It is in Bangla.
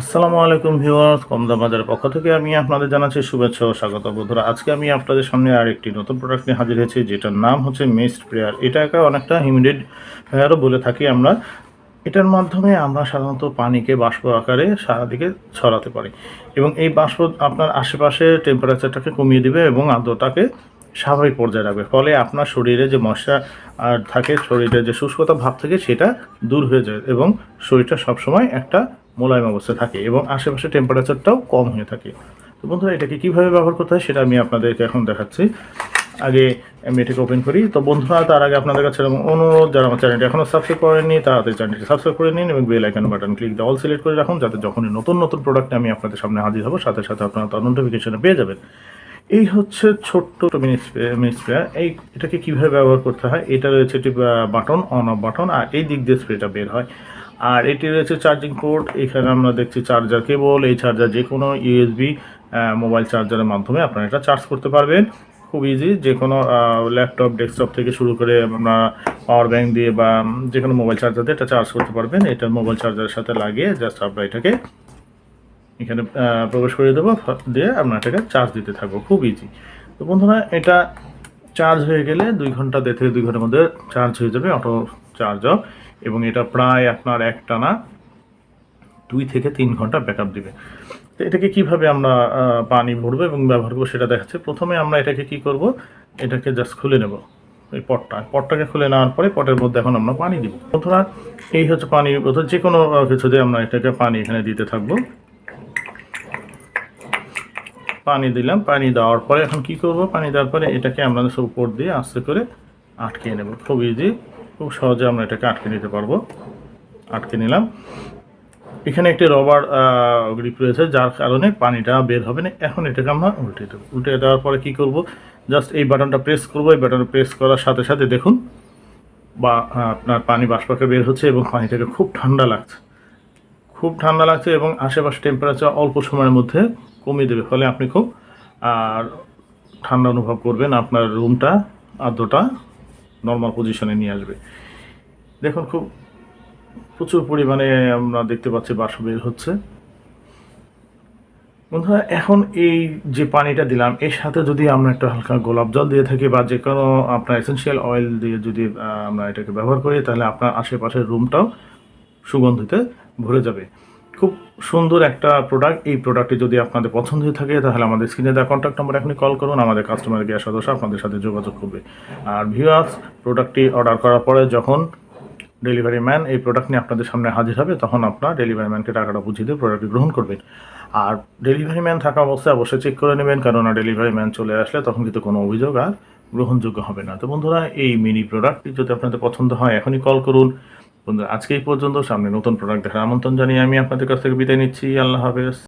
আসসালামু আলাইকুম ভিউয়ার্স কমদা বাজারের পক্ষ থেকে আমি আপনাদের জানাচ্ছি শুভেচ্ছা ও স্বাগত। বন্ধুরা, আজকে আমি আপনাদের সামনে আরেকটি নতুন প্রোডাক্ট নিয়ে হাজির হয়েছি, যেটার নাম হচ্ছে মিস্ট প্রেয়ার এটাকে অনেকটা হিমিডিড ফেয়ারও বলে থাকি আমরা। এটার মাধ্যমে আমরা সাধারণত পানিকে বাষ্প আকারে সারাদিকে ছড়াতে পারি এবং এই বাষ্প আপনার আশেপাশে টেম্পারেচারটাকে কমিয়ে দিবে এবং আর্দ্রতাকে স্বাভাবিক পর্যায়ে রাখবে ফলে আপনার শরীরে যে মশা, আর থাকে শরীরে যে শুষ্কতা ভাব থাকে, সেটা দূর হয়ে যায় এবং শরীরটা সবসময় একটা মোলায়েম অবস্থায় থাকে এবং আশেপাশে টেম্পারেচারটাও কম হয়ে থাকে। তো বন্ধুরা, এটাকে কীভাবে ব্যবহার করতে হয় সেটা আমি আপনাদেরকে এখন দেখাচ্ছি। আগে আমি এটাকে ওপেন করি। তো বন্ধুরা, তার আগে আপনাদের কাছে অনুরোধ, যারা আমার চ্যানেলটি এখনও সাবস্ক্রাইব করেননি তাড়াতাড়ি চ্যানেলটি সাবস্ক্রাইব করে নিন এবং বেল আইকন বাটন ক্লিক দিয়ে অল সিলেক্ট করে রাখুন, যাতে যখনই নতুন নতুন প্রোডাক্ট আমি আপনাদের সামনে হাজির হব, সাথে সাথে আপনারা তার নোটিফিকেশনে পেয়ে যাবেন। এই হচ্ছে ছোট্ট মিনি মিনি স্প্রে এই এটাকে কীভাবে ব্যবহার করতে হয়, এটা রয়েছে একটি বাটন অন অফ বাটন, আর এই দিক দিয়ে স্প্রেটা বের হয়। আর এটি রয়েছে চার্জিং পোর্ট এখানে আমরা দেখছি চার্জার কেবল এই চার্জার যে কোনো ইউএসবি মোবাইল চার্জারের মাধ্যমে আপনারা এটা চার্জ করতে পারবেন। খুব ইজি যে কোনো ল্যাপটপ ডেস্কটপ থেকে শুরু করে আপনারা পাওয়ার ব্যাঙ্ক দিয়ে বা যে কোনো মোবাইল চার্জার দিয়ে এটা চার্জ করতে পারবেন। এটা মোবাইল চার্জারের সাথে লাগিয়ে জাস্ট আপনারা এটাকে এখানে প্রবেশ করিয়ে দেবো দিয়ে আপনার এটাকে চার্জ দিতে থাকব। খুব ইজি তো বন্ধুরা, এটা চার্জ হয়ে গেলে দুই ঘণ্টা দেড় থেকে দুই ঘণ্টার মধ্যে চার্জ হয়ে যাবে অটো চার্জ অফ এবং এটা প্রায় আপনার একটানা দুই থেকে তিন ঘণ্টা ব্যাকআপ দিবে। তো এটাকে কীভাবে আমরা পানি ভরবো এবং ব্যবহার করব সেটা দেখাচ্ছে। প্রথমে আমরা এটাকে কি করব? এটাকে জাস্ট খুলে নেব, এই পটটা। পটটাকে খুলে নেওয়ার পরে পটের মধ্যে এখন আমরা পানি দিব। বন্ধুরা, এই হচ্ছে পানি যে কোনো কিছু দিয়ে আমরা এটাকে পানি এখানে দিতে থাকব। পানি দিলাম, পানি দেওয়ার পরে এখন কি করব? পানি দেওয়ার পরে এটাকে আমরা উপর দিয়ে আস্তে করে আটকে নেব। খুব ইজি খুব সহজে আমরা এটাকে আটকে নিতে পারব। আটকে নিলাম। এখানে একটি রবার গ্রিপ রয়েছে, যার কারণে পানিটা বের হবে না। এখন এটাকে আমরা উল্টে দেবো। উল্টে দেওয়ার পরে কি করব? জাস্ট এই বাটনটা প্রেস করব। এই বাটনটা প্রেস করার সাথে সাথে দেখুন, বা আপনার পানি বাষ্পাকে বের হচ্ছে এবং পানিটাকে খুব ঠান্ডা লাগছে। খুব ঠান্ডা লাগছে এবং আশেপাশে টেম্পারেচার অল্প সময়ের মধ্যে কমিয়ে দেবে, ফলে আপনি খুব, আর ঠান্ডা অনুভব করবেন আপনার রুমটা আর্দ্রটা নর্মাল পজিশনে নিয়ে আসবে। দেখুন খুব প্রচুর পরিমাণে আমরা দেখতে পাচ্ছি বাষ্প বের হচ্ছে। বন্ধুরা, এখন এই যে পানিটা দিলাম, এর সাথে যদি আমরা একটা হালকা গোলাপ জল দিয়ে থাকি বা যে কোনো আপনার এসেন্সিয়াল অয়েল দিয়ে যদি আমরা এটাকে ব্যবহার করি, তাহলে আপনার আশেপাশের রুমটাও সুগন্ধিতে ভরে যাবে। খুব সুন্দর একটা প্রোডাক্ট এই প্রোডাক্টটি যদি আপনাদের পছন্দ হয়ে থাকে, তাহলে আমাদের স্ক্রিনে দেওয়া কন্ট্যাক্ট নম্বর এখনই কল করুন, আমাদের কাস্টমার কেয়ার সদস্য আপনাদের সাথে যোগাযোগ করবে। আর ভিউয়ার্স প্রোডাক্টটি অর্ডার করার পরে যখন ডেলিভারি ম্যান এই প্রোডাক্ট নিয়ে আপনাদের সামনে হাজির হবে, তখন আপনার ডেলিভারি ম্যানকে টাকাটা বুঝিয়ে দিয়ে প্রোডাক্টটি গ্রহণ করবেন। আর ডেলিভারি ম্যান থাকা অবস্থায় অবশ্যই চেক করে নেবেন, কেননা ডেলিভারি ম্যান চলে আসলে তখন কিন্তু কোনো অভিযোগ আর গ্রহণযোগ্য হবে না। তো বন্ধুরা, এই মিনি প্রোডাক্টটি যদি আপনাদের পছন্দ হয়, এখনই কল করুন। বন্ধুরা, আজকে এই পর্যন্ত। সামনে নতুন প্রোডাক্ট দেখার আমন্ত্রণ জানিয়ে আমি আপনাদের কাছ থেকে বিদায় নিচ্ছি। আল্লাহ হাফেজ।